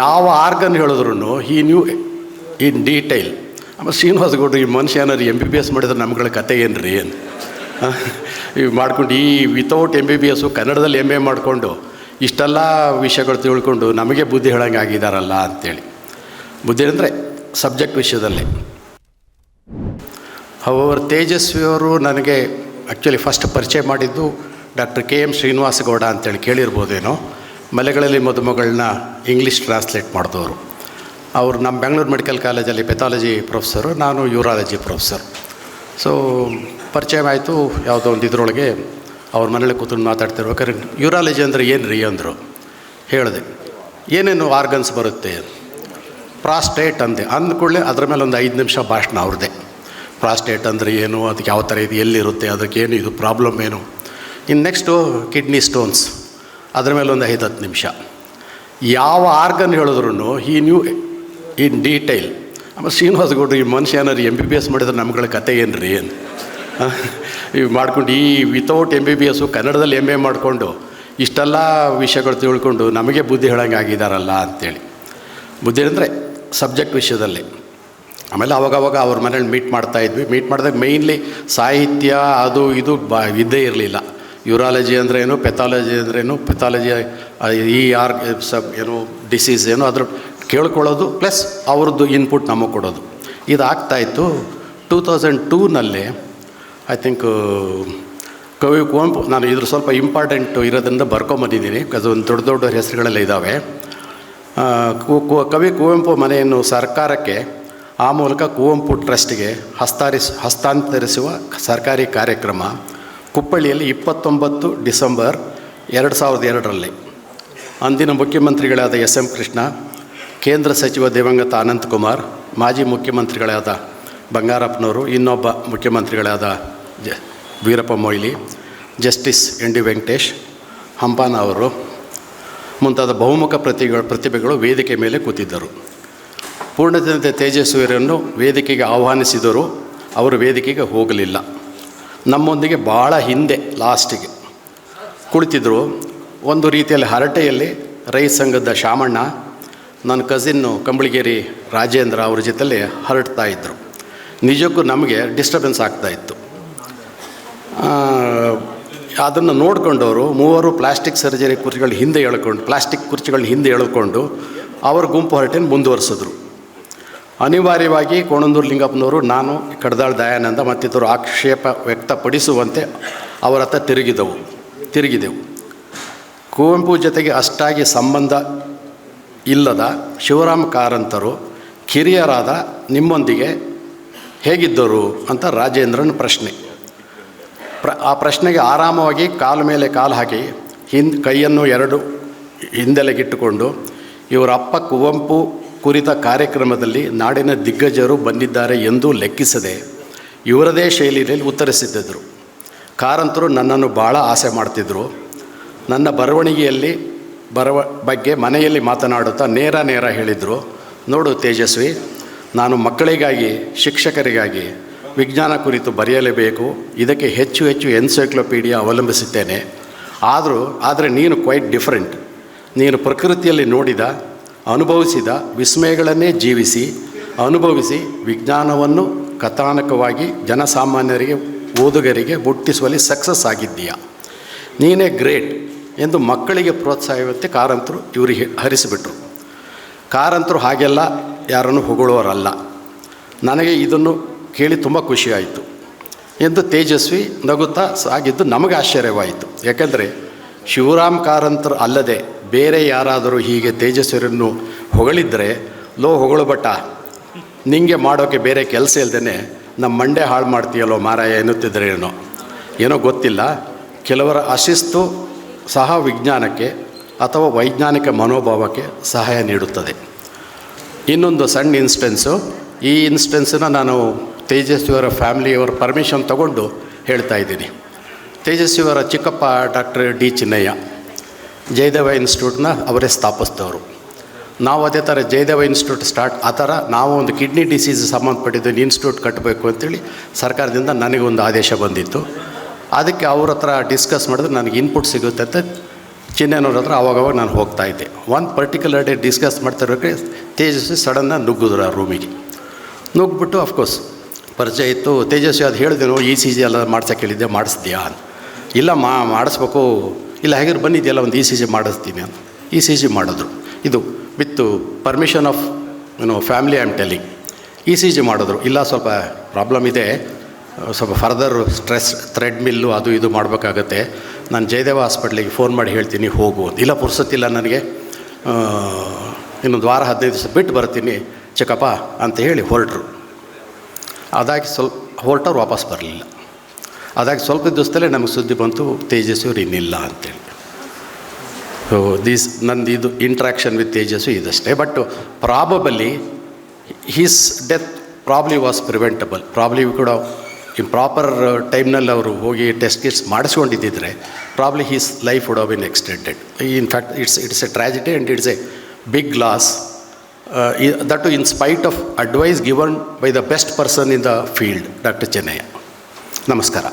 ಯಾವ ಆರ್ಗನ್ ಹೇಳಿದ್ರು ಈ ನ್ಯೂ ಇನ್ ಡೀಟೈಲ್ ಆಮೇಲೆ ಶ್ರೀನಿವಾಸ ಗೌಡ್ರು, ಈ ಮನುಷ್ಯ ಏನಾದ್ರು ಎಂ ಬಿ ಬಿ ಎಸ್ ಮಾಡಿದ್ರೆ ನಮ್ಗಳ ಕತೆ ಏನು ರೀ ಏನು ಇವು ಮಾಡ್ಕೊಂಡು, ಈ without M B B S ಕನ್ನಡದಲ್ಲಿ ಎಂ ಎ ಮಾಡಿಕೊಂಡು, ಇಷ್ಟೆಲ್ಲ ವಿಷಯಗಳು ತಿಳ್ಕೊಂಡು ನಮಗೆ ಬುದ್ಧಿ ಹೇಳಂಗೆ ಆಗಿದಾರಲ್ಲ ಅಂತೇಳಿ. ಬುದ್ಧಿ ಅಂದರೆ ಸಬ್ಜೆಕ್ಟ್ ವಿಷಯದಲ್ಲಿ. ಅವರ್ ತೇಜಸ್ವಿಯವರು ನನಗೆ ಆ್ಯಕ್ಚುಲಿ ಫಸ್ಟ್ ಪರಿಚಯ ಮಾಡಿದ್ದು doctor K M Srinivasa Gowda ಅಂತೇಳಿ ಕೇಳಿರ್ಬೋದೇನೋ. ಮಲೆಗಳಲ್ಲಿ ಮದುಮಗಳನ್ನ ಇಂಗ್ಲೀಷ್ ಟ್ರಾನ್ಸ್ಲೇಟ್ ಮಾಡಿದವರು. ಅವರು ನಮ್ಮ ಬೆಂಗಳೂರು ಮೆಡಿಕಲ್ ಕಾಲೇಜಲ್ಲಿ ಪೆಥಾಲಜಿ ಪ್ರೊಫೆಸರು ನಾನು ಯೂರಾಲಜಿ ಪ್ರೊಫೆಸರ್ ಸೊ ಪರಿಚಯ ಆಯಿತು, ಯಾವುದೋ ಒಂದು ಇದರೊಳಗೆ ಅವ್ರ ಮನೇಲಿ ಕೂತ್ಕೊಂಡು ಮಾತಾಡ್ತಿರ್ಬೇಕಾದ್ರೆ ಯೂರಾಲಜಿ ಅಂದರೆ ಏನು ರೀ ಅಂದರು. ಹೇಳಿದೆ, ಏನೇನು ಆರ್ಗನ್ಸ್ ಬರುತ್ತೆ? ಪ್ರಾಸ್ಟೇಟ್ ಅಂದೆ. ಅಂದ ಕೂಡಲೇ ಅದ್ರ ಮೇಲೆ ಒಂದು ಐದು ನಿಮಿಷ ಭಾಷಣ ಅವ್ರದ್ದೇ ಪ್ರಾಸ್ಟೇಟ್ ಅಂದರೆ ಏನು, ಅದಕ್ಕೆ ಯಾವ ಥರ ಇದು ಎಲ್ಲಿರುತ್ತೆ ಏನು, ಇದು ಪ್ರಾಬ್ಲಮ್ ಏನು. ಇನ್ನು ನೆಕ್ಸ್ಟು ಕಿಡ್ನಿ ಸ್ಟೋನ್ಸ್ ಅದ್ರ ಮೇಲೆ ಒಂದು ಐದು ಹತ್ತು ನಿಮಿಷ. ಯಾವ ಆರ್ಗನ್ ಹೇಳಿದ್ರು ಈ ನ್ಯೂ ಇನ್ ಡೀಟೈಲ್ ಆಮೇಲೆ ಶ್ರೀನಿವಾಸ ಗೌಡ್ರು ಈ ಮನುಷ್ಯ ಏನಾದ್ರು ಎಂ ಬಿ ಬಿ ಎಸ್ ಮಾಡಿದ್ರೆ ನಮ್ಗಳ ಕತೆ ಏನು ರೀ ಏನು ಇವು ಮಾಡ್ಕೊಂಡು ಈ without M B B S ಕನ್ನಡದಲ್ಲಿ ಎಂ ಎ ಮಾಡಿಕೊಂಡು ಇಷ್ಟೆಲ್ಲ ವಿಷಯಗಳು ತಿಳ್ಕೊಂಡು ನಮಗೆ ಬುದ್ಧಿ ಹೇಳಂಗೆ ಆಗಿದ್ದಾರಲ್ಲ ಅಂತೇಳಿ. ಬುದ್ಧಿ ಅಂದರೆ ಸಬ್ಜೆಕ್ಟ್ ವಿಷಯದಲ್ಲಿ. ಆಮೇಲೆ ಅವಾಗವಾಗ ಅವ್ರ ಮನೇಲಿ ಮೀಟ್ ಮಾಡ್ತಾ ಇದ್ವಿ. ಮೀಟ್ ಮಾಡಿದಾಗ ಮೇಯ್ನ್ಲಿ ಸಾಹಿತ್ಯ ಅದು ಇದು ಬ ಇದ್ದೇ ಇರಲಿಲ್ಲ. ಯೂರಾಲಜಿ ಏನು ಪೆಥಾಲಜಿ ಅಂದ್ರೇನು ಪೆಥಾಲಜಿ ಈ ಆರ್ ಸಬ್ ಏನು ಡಿಸೀಸ್ ಏನು, ಅದ್ರ ಕೇಳ್ಕೊಳ್ಳೋದು ಪ್ಲಸ್ ಅವ್ರದ್ದು ಇನ್ಪುಟ್ ನಮಗೆ ಕೊಡೋದು. ಇದು ಆಗ್ತಾಯಿತ್ತು ಟೂ ತೌಸಂಡ್ ಟೂನಲ್ಲಿ ಐ ಥಿಂಕ್ ಕವಿ ಕುವೆಂಪು, ನಾನು ಇದ್ರ ಸ್ವಲ್ಪ ಇಂಪಾರ್ಟೆಂಟು ಇರೋದ್ರಿಂದ ಬರ್ಕೊಂಬಂದಿದ್ದೀನಿ ಒಂದು ದೊಡ್ಡ ದೊಡ್ಡ ಹೆಸರುಗಳೆಲ್ಲ ಇದ್ದಾವೆ ಕವಿ ಕುವೆಂಪು ಮನೆಯನ್ನು ಸರ್ಕಾರಕ್ಕೆ, ಆ ಮೂಲಕ ಕುವೆಂಪು ಟ್ರಸ್ಟ್ಗೆ ಹಸ್ತಾರಿಸ್, ಹಸ್ತಾಂತರಿಸುವ ಸರ್ಕಾರಿ ಕಾರ್ಯಕ್ರಮ. ಕುಪ್ಪಳ್ಳಿಯಲ್ಲಿ ಇಪ್ಪತ್ತೊಂಬತ್ತು ಡಿಸೆಂಬರ್ ಎರಡು ಸಾವಿರದ ಎರಡರಲ್ಲಿ. ಅಂದಿನ ಮುಖ್ಯಮಂತ್ರಿಗಳಾದ ಎಸ್ ಎಂ ಕೃಷ್ಣ, ಕೇಂದ್ರ ಸಚಿವ ದಿವಂಗತ ಅನಂತಕುಮಾರ್ ಮಾಜಿ ಮುಖ್ಯಮಂತ್ರಿಗಳಾದ ಬಂಗಾರಪ್ಪನವರು, ಇನ್ನೊಬ್ಬ ಮುಖ್ಯಮಂತ್ರಿಗಳಾದ ಜ Veerappa Moily, justice N D Venkatesh, Hampana ಅವರು ಮುಂತಾದ ಬಹುಮುಖ ಪ್ರತಿಗಳು ಪ್ರತಿಭೆಗಳು ವೇದಿಕೆ ಮೇಲೆ ಕೂತಿದ್ದರು. ಪೂರ್ಣಚಂದ್ರ ತೇಜಸ್ವಿಯರನ್ನು ವೇದಿಕೆಗೆ ಆಹ್ವಾನಿಸಿದರು ಅವರು ವೇದಿಕೆಗೆ ಹೋಗಲಿಲ್ಲ. ನಮ್ಮೊಂದಿಗೆ ಭಾಳ ಹಿಂದೆ, ಲಾಸ್ಟಿಗೆ. ಕುಳಿತಿದ್ರು, ಒಂದು ರೀತಿಯಲ್ಲಿ ಹರಟೆಯಲ್ಲಿ ರೈತ ಸಂಘದ ಶಾಮಣ್ಣ, ನನ್ನ ಕಸಿನ್ನು ಕಂಬಳಿಗೇರಿ ರಾಜೇಂದ್ರ ಅವ್ರ ಜೊತೆಲಿ ಹರಡ್ತಾ ಇದ್ದರು ನಿಜಕ್ಕೂ ನಮಗೆ ಡಿಸ್ಟರ್ಬೆನ್ಸ್ ಆಗ್ತಾಯಿತ್ತು ಅದನ್ನು ನೋಡಿಕೊಂಡವರು ಮೂವರು ಪ್ಲಾಸ್ಟಿಕ್ ಸರ್ಜರಿ ಕುರ್ಚಿಗಳ ಹಿಂದೆ ಎಳ್ಕೊಂಡು ಪ್ಲಾಸ್ಟಿಕ್ ಕುರ್ಚಿಗಳನ್ನ ಹಿಂದೆ ಎಳ್ಕೊಂಡು, ಅವರ ಗುಂಪು ಹರಟೆನ ಮುಂದುವರಿಸಿದ್ರು. ಅನಿವಾರ್ಯವಾಗಿ ಕೋಣಂದೂರು ಲಿಂಗಪ್ಪನವರು, ನಾನು, ಕಡದಾಳ್ ದಯಾನಂದ ಮತ್ತಿತರರು ಆಕ್ಷೇಪ ವ್ಯಕ್ತಪಡಿಸುವಂತೆ ಅವರ ಹತ್ರ ತಿರುಗಿದವು, ತಿರುಗಿದೆವು. ಕುವೆಂಪು ಜೊತೆಗೆ ಅಷ್ಟಾಗಿ ಸಂಬಂಧ ಇಲ್ಲದ ಶಿವರಾಮ್ ಕಾರಂತರು ಕಿರಿಯರಾದ ನಿಮ್ಮೊಂದಿಗೆ ಹೇಗಿದ್ದರು ಅಂತ ರಾಜೇಂದ್ರನ ಪ್ರಶ್ನೆ. ಪ್ರ, ಆ ಪ್ರಶ್ನೆಗೆ ಆರಾಮವಾಗಿ ಕಾಲ ಮೇಲೆ ಕಾಲು ಹಾಕಿ ಹಿಂದ್ ಕೈಯನ್ನು ಎರಡು ಹಿಂದೆಲೆಗಿಟ್ಟುಕೊಂಡು, ಇವರ ಅಪ್ಪ ಕುವೆಂಪು ಕುರಿತ ಕಾರ್ಯಕ್ರಮದಲ್ಲಿ ನಾಡಿನ ದಿಗ್ಗಜರು ಬಂದಿದ್ದಾರೆ ಎಂದು ಲೆಕ್ಕಿಸದೆ ಇವರದೇ ಶೈಲಿಯಲ್ಲಿ ಉತ್ತರಿಸುತ್ತಿದ್ದರು ಕಾರಂತರು ನನ್ನನ್ನು ಭಾಳ ಆಸೆ ಮಾಡ್ತಿದ್ದರು ನನ್ನ ಬರವಣಿಗೆಯಲ್ಲಿ ಬರವ ಬಗ್ಗೆ ಮನೆಯಲ್ಲಿ ಮಾತನಾಡುತ್ತಾ ನೇರ ನೇರ ಹೇಳಿದರು. ನೋಡು ತೇಜಸ್ವಿ, ನಾನು ಮಕ್ಕಳಿಗಾಗಿ, ಶಿಕ್ಷಕರಿಗಾಗಿ ವಿಜ್ಞಾನ ಕುರಿತು ಬರೆಯಲೇಬೇಕು. ಇದಕ್ಕೆ ಹೆಚ್ಚು ಹೆಚ್ಚು ಎನ್ಸೈಕ್ಲೋಪೀಡಿಯಾ ಅವಲಂಬಿಸುತ್ತೇನೆ ಆದರೂ, ಆದರೆ ನೀನು ಕ್ವೈಟ್ ಡಿಫ್ರೆಂಟ್ ನೀನು ಪ್ರಕೃತಿಯಲ್ಲಿ ನೋಡಿದ ಅನುಭವಿಸಿದ ವಿಸ್ಮಯಗಳನ್ನೇ ಜೀವಿಸಿ, ಅನುಭವಿಸಿ ವಿಜ್ಞಾನವನ್ನು ಕಥಾನಕವಾಗಿ ಜನಸಾಮಾನ್ಯರಿಗೆ, ಓದುಗರಿಗೆ ಮುಟ್ಟಿಸುವಲ್ಲಿ ಸಕ್ಸಸ್ ಆಗಿದ್ದೀಯಾ. ನೀನೇ ಗ್ರೇಟ್ ಎಂದು ಮಕ್ಕಳಿಗೆ ಪ್ರೋತ್ಸಾಹವಂತೆ ಕಾರಂತರು ಇವರಿಗೆ ಹರಿಸಿಬಿಟ್ರು. ಕಾರಂತರು ಹಾಗೆಲ್ಲ ಯಾರನ್ನು ಹೊಗಳುವರಲ್ಲ ನನಗೆ ಇದನ್ನು ಕೇಳಿ ತುಂಬ ಖುಷಿಯಾಯಿತು ಎಂದು ತೇಜಸ್ವಿ ನಗುತ್ತಾ ಸಾಗಿದ್ದು ನಮಗೆ ಆಶ್ಚರ್ಯವಾಯಿತು. ಯಾಕೆಂದರೆ ಶಿವರಾಮ್ ಕಾರಂತರು ಅಲ್ಲದೆ ಬೇರೆ ಯಾರಾದರೂ ಹೀಗೆ ತೇಜಸ್ವಿರನ್ನು ಹೊಗಳಿದ್ದರೆ ಲೋ ಹೊಗಳು ಬಟ್ಟ ನಿಂಗೆ ಮಾಡೋಕ್ಕೆ ಬೇರೆ ಕೆಲಸ ಇಲ್ದೇ ನಮ್ಮ ಮಂಡೆ ಹಾಳು ಮಾಡ್ತೀಯಲ್ಲೋ ಮಾರಾಯ ಎನ್ನುತ್ತಿದ್ರೆ ಏನೋ. ಏನೋ ಗೊತ್ತಿಲ್ಲ. ಕೆಲವರ ಅಶಿಸ್ತು ಸಹ ವಿಜ್ಞಾನಕ್ಕೆ ಅಥವಾ ವೈಜ್ಞಾನಿಕ ಮನೋಭಾವಕ್ಕೆ ಸಹಾಯ ನೀಡುತ್ತದೆ. ಇನ್ನೊಂದು ಸಣ್ಣ ಇನ್ಸ್ಟೆನ್ಸು. ಈ ಇನ್ಸ್ಟೆನ್ಸನ್ನು ನಾನು ತೇಜಸ್ವಿಯವರ ಫ್ಯಾಮಿಲಿಯವರ ಪರ್ಮಿಷನ್ ತಗೊಂಡು ಹೇಳ್ತಾ ಇದ್ದೀನಿ. ತೇಜಸ್ವಿಯವರ ಚಿಕ್ಕಪ್ಪ ಡಾಕ್ಟರ್ ಡಿ ಚಿನ್ನಯ್ಯ. ಜಯದೇವ ಇನ್ಸ್ಟಿಟ್ಯೂಟ್ನ ಅವರೇ ಸ್ಥಾಪಿಸಿದವರು. ನಾವು ಅದೇ ಥರ ಜಯದೇವ ಇನ್ಸ್ಟಿಟ್ಯೂಟ್ ಸ್ಟಾರ್ಟ್ ಆ ಥರ ನಾವು ಒಂದು ಕಿಡ್ನಿ ಡಿಸೀಸ್ ಸಂಬಂಧಪಟ್ಟಿದ್ದು ಇನ್ಸ್ಟಿಟ್ಯೂಟ್ ಕಟ್ಟಬೇಕು ಅಂತೇಳಿ ಸರ್ಕಾರದಿಂದ ನನಗೊಂದು ಆದೇಶ ಬಂದಿತ್ತು. ಅದಕ್ಕೆ ಅವ್ರ ಹತ್ರ ಡಿಸ್ಕಸ್ ಮಾಡಿದ್ರೆ ನನಗೆ ಇನ್ಪುಟ್ ಸಿಗುತ್ತೆ ಅಂತ ಚಿನ್ನನವ್ರ ಹತ್ರ ಅವಾಗವಾಗ ನಾನು ಹೋಗ್ತಾ ಇದ್ದೆ. ಒಂದು ಪರ್ಟಿಕ್ಯುಲರ್ ಡೇ ಡಿಸ್ಕಸ್ ಮಾಡ್ತಾ ಇರೋಕ್ಕೆ ತೇಜಸ್ವಿ ಸಡನ್ನಾಗಿ ನುಗ್ಗಿದ್ರು ಆ ರೂಮಿಗೆ ನುಗ್ಗಿಬಿಟ್ಟು ಅಫ್ಕೋರ್ಸ್ ಪರಿಚಯ ಇತ್ತು. ತೇಜಸ್ವಿ ಅದು ಹೇಳಿದೆ ಇ ಸಿ ಜಿ ಎಲ್ಲ ಮಾಡ್ಸೋಕೆ ಹೇಳಿದ್ದೆ ಮಾಡಿಸ್ದ್ಯಾ? ಅಂತ. ಇಲ್ಲ ಮಾಡಿಸ್ಬೇಕು. ಇಲ್ಲ, ಹೇಗಾದ್ರು ಬಂದಿದೆಯಲ್ಲ ಒಂದು ಇ ಸಿ ಜಿ ಮಾಡಿಸ್ತೀನಿ ಅಂತ. ಇ ಸಿ ಜಿ ಮಾಡಿದ್ರು. ಇದು ವಿತ್ ಪರ್ಮಿಷನ್ ಆಫ್, ಏನು, family and telling E C G ಮಾಡಿದ್ರು. ಇಲ್ಲ, ಸ್ವಲ್ಪ ಪ್ರಾಬ್ಲಮ್ ಇದೆ. ಸ್ವಲ್ಪ ಫರ್ದರ್ ಸ್ಟ್ರೆಸ್, ಥ್ರೆಡ್ ಮಿಲ್ಲು, ಅದು ಇದು ಮಾಡಬೇಕಾಗತ್ತೆ. ನಾನು ಜಯದೇವ ಹಾಸ್ಪಿಟ್ಲಿಗೆ ಫೋನ್ ಮಾಡಿ ಹೇಳ್ತೀನಿ, ಹೋಗು ಅಂತ. ಇಲ್ಲ ಪುರ್ಸತ್ತಿಲ್ಲ ನನಗೆ. ಇನ್ನೊಂದು ವಾರ, ಹದಿನೈದು ದಿವಸ ಬಿಟ್ಟು ಬರ್ತೀನಿ, ಚಿಕ್ಕಪ್ಪ ಅಂತ ಹೇಳಿ ಹೊರಟರು. ಅದಾಗಿ ಸ್ವಲ್ಪ ಹೊರಟವ್ರು ವಾಪಸ್ ಬರಲಿಲ್ಲ. ಅದಾಗಿ ಸ್ವಲ್ಪ ದಿವಸದಲ್ಲೇ ನಮಗೆ ಸುದ್ದಿ ಬಂತು ತೇಜಸ್ವಿ ಇನ್ನಿಲ್ಲ ಅಂತೇಳಿ. ಸೊ ದೀಸ್ ನಂದು ಇದು interaction with Tejasvi ಇದಷ್ಟೇ. But probably his death probably was preventable probably ಕೂಡ ಪ್ರಾಪರ್ ಟೈಮ್ನಲ್ಲಿ ಅವರು ಹೋಗಿ test kits ಮಾಡಿಸ್ಕೊಂಡಿದ್ದಿದ್ರೆ probably his life would have been extended in fact it's it's a tragedy and it's a big loss that in spite of advice given by the best person in the field doctor Chennaiah ನಮಸ್ಕಾರ